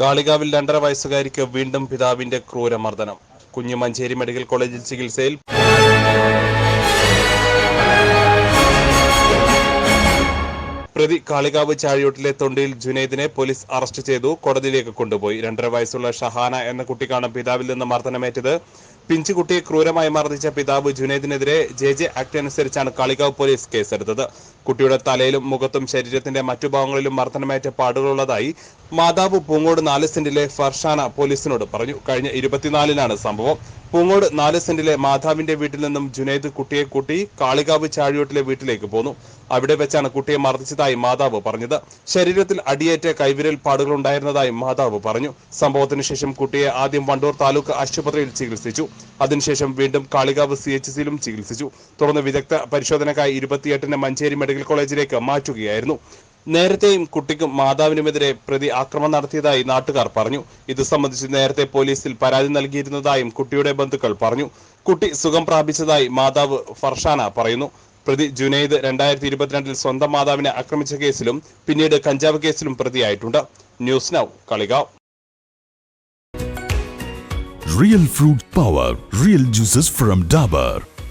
കാളികാവിൽ രണ്ടര വയസ്സുകാരിക്ക് വീണ്ടും പിതാവിന്റെ ക്രൂരമർദ്ദനം. കുഞ്ഞു മഞ്ചേരി മെഡിക്കൽ കോളേജിൽ ചികിത്സയിൽ പ്രതി കാളികാവ് ചാഴിയോട്ടിലെ തൊണ്ടിയിൽ ജുനൈദിനെ പോലീസ് അറസ്റ്റ് ചെയ്തു കോടതിയിലേക്ക് കൊണ്ടുപോയി. രണ്ടര വയസ്സുള്ള ഷഹാന എന്ന കുട്ടിക്കാണ് പിതാവിൽ നിന്ന് മർദ്ദനമേറ്റത്. പിഞ്ചുകുട്ടിയെ ക്രൂരമായി മർദ്ദിച്ച പിതാവ് ജുനൈദിനെതിരെ ജെ ജെ ആക്ട് അനുസരിച്ചാണ് കാളികാവ് പോലീസ് കേസെടുത്തത്. കുട്ടിയുടെ തലയിലും മുഖത്തും ശരീരത്തിന്റെ മറ്റു ഭാഗങ്ങളിലും മർദ്ദനമേറ്റ പാടുകളുള്ളതായി മാതാവ് പൂങ്ങോട് നാല് സെന്റിലെ ഫർഷാന പോലീസിനോട് പറഞ്ഞു. കഴിഞ്ഞ ഇരുപത്തിനാലിനാണ് സംഭവം. പൂങ്ങോട് നാല് സെന്റിലെ മാതാവിന്റെ വീട്ടിൽ നിന്നും ജുനൈദ് കുട്ടിയെ കൂട്ടി കാളികാവ് ചാഴിയോട്ടിലെ വീട്ടിലേക്ക് പോന്നു. അവിടെ വെച്ചാണ് കുട്ടിയെ മർദ്ദിച്ചതായി മാതാവ് പറഞ്ഞത്. ശരീരത്തിൽ അടിയേറ്റ കൈവിരൽ പാടുകൾ ഉണ്ടായിരുന്നതായി മാതാവ് പറഞ്ഞു. സംഭവത്തിന് ശേഷം കുട്ടിയെ ആദ്യം വണ്ടൂർ താലൂക്ക് ആശുപത്രിയിൽ ചികിത്സിച്ചു. അതിനുശേഷം വീണ്ടും കാളികാവ് സി എച്ച് സിയിലും ചികിത്സിച്ചു. തുടർന്ന് വിദഗ്ധ പരിശോധനക്കായി ഇരുപത്തിയെട്ടിന് മഞ്ചേരി മെഡിക്കൽ കോളേജിലേക്ക് മാറ്റുകയായിരുന്നു. നേരത്തെയും കുട്ടിക്കും മാതാവിനുമെതിരെ പ്രതി ആക്രമണം നടത്തിയതായി നാട്ടുകാർ പറഞ്ഞു. ഇത് സംബന്ധിച്ച് നേരത്തെ പോലീസിൽ പരാതി നൽകിയിരുന്നതായും കുട്ടിയുടെ ബന്ധുക്കൾ പറഞ്ഞു. കുട്ടി സുഖം പ്രാപിച്ചതായി മാതാവ് ഫർഷാന പറയുന്നു. പ്രതി ജുനൈദ് രണ്ടായിരത്തി ഇരുപത്തിരണ്ടിൽ സ്വന്തം മാതാവിനെ ആക്രമിച്ച കേസിലും പിന്നീട് കഞ്ചാവ് കേസിലും പ്രതിയായിട്ടുണ്ട്. News now Kalikavu. Real fruit power real juices from Dabur.